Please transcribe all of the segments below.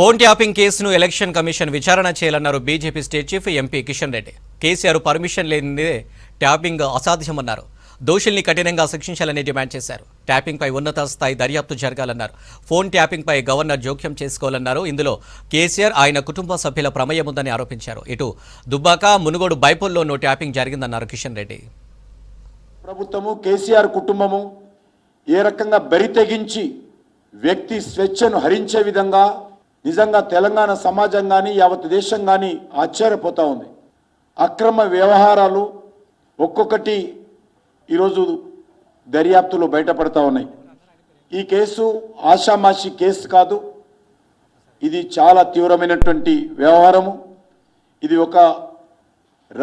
Phone tapping కేసును election commission విచారణ చేయాలన్నారు BJP state chief MP Kishan Reddy. KCR permission లేనిదే ట్యాపింగ్ అసాధ్యమన్నారు. దోషుల్ని కఠినంగా శిక్షించాలని డిమాండ్ చేశారు. ట్యాపింగ్పై ఉన్నత స్థాయి దర్యాప్తు జరగాలన్నారు. ఫోన్ ట్యాపింగ్పై గవర్నర్ జోక్యం చేసుకోవాలన్నారు. ఇందులో కేసీఆర్ ఆయన కుటుంబ సభ్యుల ప్రమేయం ఉందని ఆరోపించారు. ఇటు దుబ్బాక మునుగోడు బైపోల్లోనూ ట్యాపింగ్ జరిగిందన్నారు కిషన్ రెడ్డి. ప్రభుత్వము కేసీఆర్ కుటుంబము ఏ రకంగా బరి తెగించి వ్యక్తి స్వేచ్ఛను హరించే విధంగా నిజంగా తెలంగాణ సమాజం కానీ యావత్ దేశం కానీ ఆశ్చర్యపోతూ ఉంది. అక్రమ వ్యవహారాలు ఒక్కొక్కటి ఈరోజు దర్యాప్తులో బయటపడతా ఉన్నాయి. ఈ కేసు ఆషామాషి కేసు కాదు. ఇది చాలా తీవ్రమైనటువంటి వ్యవహారము. ఇది ఒక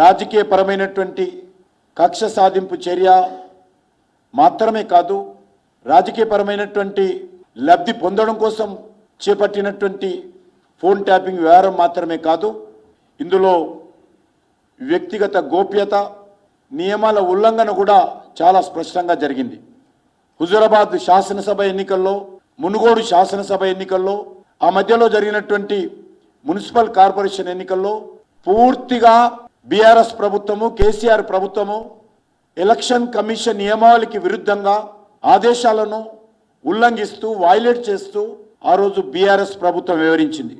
రాజకీయపరమైనటువంటి కక్ష సాధింపు చర్య మాత్రమే కాదు రాజకీయపరమైనటువంటి లబ్ధి పొందడం కోసం చేపట్టినటువంటి ఫోన్ ట్యాపింగ్ వ్యవహారం మాత్రమే కాదు ఇందులో వ్యక్తిగత గోప్యత నియమాల ఉల్లంఘన కూడా చాలా స్పష్టంగా జరిగింది. హుజురాబాద్ శాసనసభ ఎన్నికల్లో మునుగోడు శాసనసభ ఎన్నికల్లో ఆ మధ్యలో జరిగినటువంటి మున్సిపల్ కార్పొరేషన్ ఎన్నికల్లో పూర్తిగా బీఆర్ఎస్ ప్రభుత్వము కేసీఆర్ ప్రభుత్వము ఎలక్షన్ కమిషన్ నియమావళికి విరుద్ధంగా ఆదేశాలను ఉల్లంఘిస్తూ వైలేట్ చేస్తూ ఆ రోజు బీఆర్ఎస్ ప్రభుత్వం వివరించింది.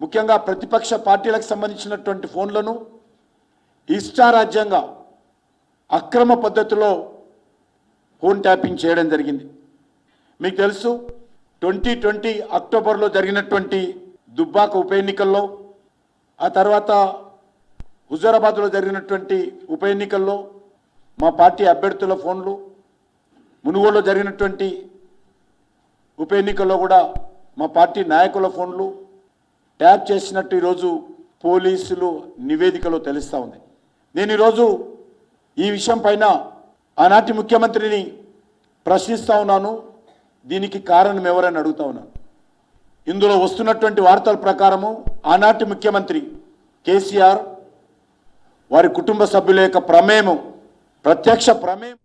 ముఖ్యంగా ప్రతిపక్ష పార్టీలకు సంబంధించినటువంటి ఫోన్లను ఇష్టారాజ్యంగా అక్రమ పద్ధతిలో ఫోన్ ట్యాపింగ్ చేయడం జరిగింది. మీకు తెలుసు ట్వంటీ ట్వంటీ అక్టోబర్లో జరిగినటువంటి దుబ్బాక ఉప ఎన్నికల్లో ఆ తర్వాత హుజూరాబాద్లో జరిగినటువంటి ఉప ఎన్నికల్లో మా పార్టీ అభ్యర్థుల ఫోన్లు మునుగోడులో జరిగినటువంటి ఉప ఎన్నికల్లో కూడా మా పార్టీ నాయకుల ఫోన్లు ట్యాప్ చేసినట్టు ఈరోజు పోలీసులు నివేదికలో తెలుస్తూ ఉంది. నేను ఈరోజు ఈ విషయం పైన ఆనాటి ముఖ్యమంత్రిని ప్రశ్నిస్తూ ఉన్నాను. దీనికి కారణం ఎవరని అడుగుతా ఉన్నాను ఇందులో వస్తున్నటువంటి వార్తల ప్రకారము ఆనాటి ముఖ్యమంత్రి కేసీఆర్ వారి కుటుంబ సభ్యుల యొక్క ప్రమేయం ప్రత్యక్ష ప్రమేయం